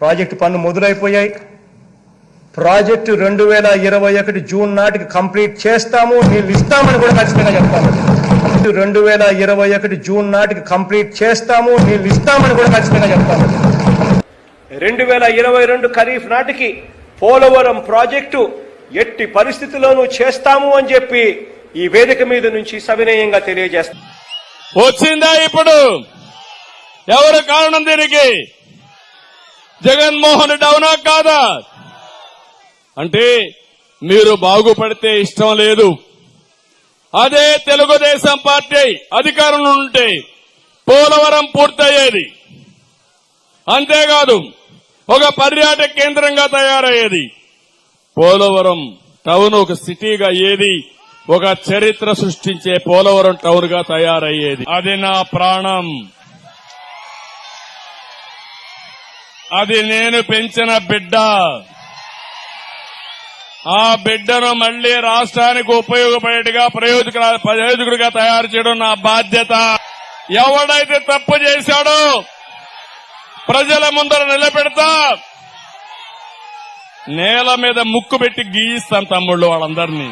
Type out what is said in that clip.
Project పనులు మొదలైపోయాయి. Project రెండు వేల ఇరవై ఒకటి జూన్ నాటికి కంప్లీట్ చేస్తాము నీళ్ళు ఇస్తామని కూడా ఖచ్చితంగా చెప్తాము. రెండు వేల ఇరవై ఒకటి జూన్ నాటికి కంప్లీట్ చేస్తాము నీళ్ళు ఇస్తామని కూడా ఖచ్చితంగా చెప్తాము. రెండు వేల ఇరవై రెండు ఖరీఫ్ నాటికి పోలవరం ప్రాజెక్టు ఎట్టి పరిస్థితుల్లోనూ చేస్తాము అని చెప్పి ఈ వేదిక మీద నుంచి సవినయంగా తెలియజేస్తాం. వచ్చిందా ఇప్పుడు? ఎవరు కారణం దీనికి? జగన్మోహన్ రెడ్డి అవునా కాదా? అంటే మీరు బాగుపడితే ఇష్టం లేదు. అదే తెలుగుదేశం పార్టీ అధికారంలో ఉంటే పోలవరం పూర్తయ్యేది. అంతేకాదు ఒక పర్యాటక కేంద్రంగా తయారయ్యేది. పోలవరం టౌన్ ఒక సిటీగా అయ్యేది ఒక చరిత్ర సృష్టించే పోలవరం టౌన్గా తయారయ్యేది. అది నా ప్రాణం. అది నేను పెంచిన బిడ్డ. ఆ బిడ్డను మళ్ళీ రాష్ట్రానికి ఉపయోగపడేట్టుగా ప్రయోజకుడిగా తయారు చేయడం నా బాధ్యత. ఎవడైతే తప్పు చేశాడో ప్రజల ముందర నిలబెడతా. నేల మీద ముక్కు పెట్టి గీయిస్తాను తమ్ముళ్ళు వాళ్ళందరినీ.